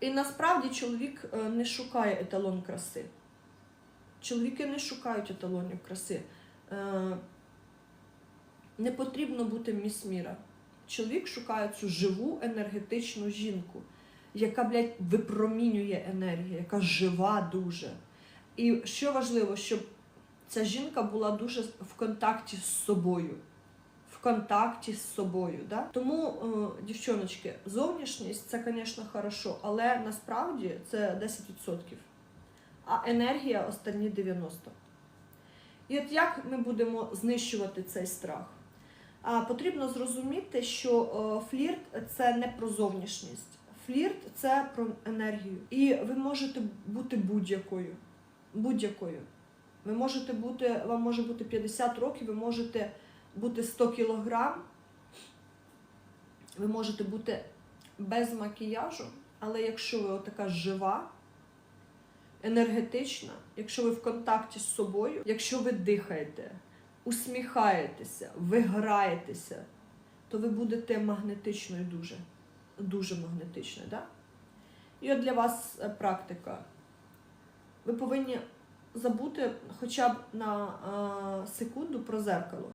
І насправді чоловік е, не шукає еталон краси. Чоловіки не шукають еталонів краси. Е, Не потрібно бути міс міра. Чоловік шукає цю живу енергетичну жінку, яка, блядь, випромінює енергію, яка жива дуже. І що важливо, щоб ця жінка була дуже в контакті з собою. В контакті з собою. Да? Тому, е, дівчоночки, зовнішність це, звісно, хорошо, але насправді це 10%. А енергія останні 90%. І от як ми будемо знищувати цей страх? А, потрібно зрозуміти, що е, флірт це не про зовнішність. Флірт це про енергію. І ви можете бути будь-якою. Будь-якою. Ви можете бути, вам може бути 50 років, ви можете бути 100 кілограм, ви можете бути без макіяжу, але якщо ви така жива, енергетична, якщо ви в контакті з собою, якщо ви дихаєте, усміхаєтеся, ви граєтеся, то ви будете магнетичною дуже. Дуже магнетичною, да? І от для вас е, практика. Ви повинні забути хоча б на е, секунду про зеркало.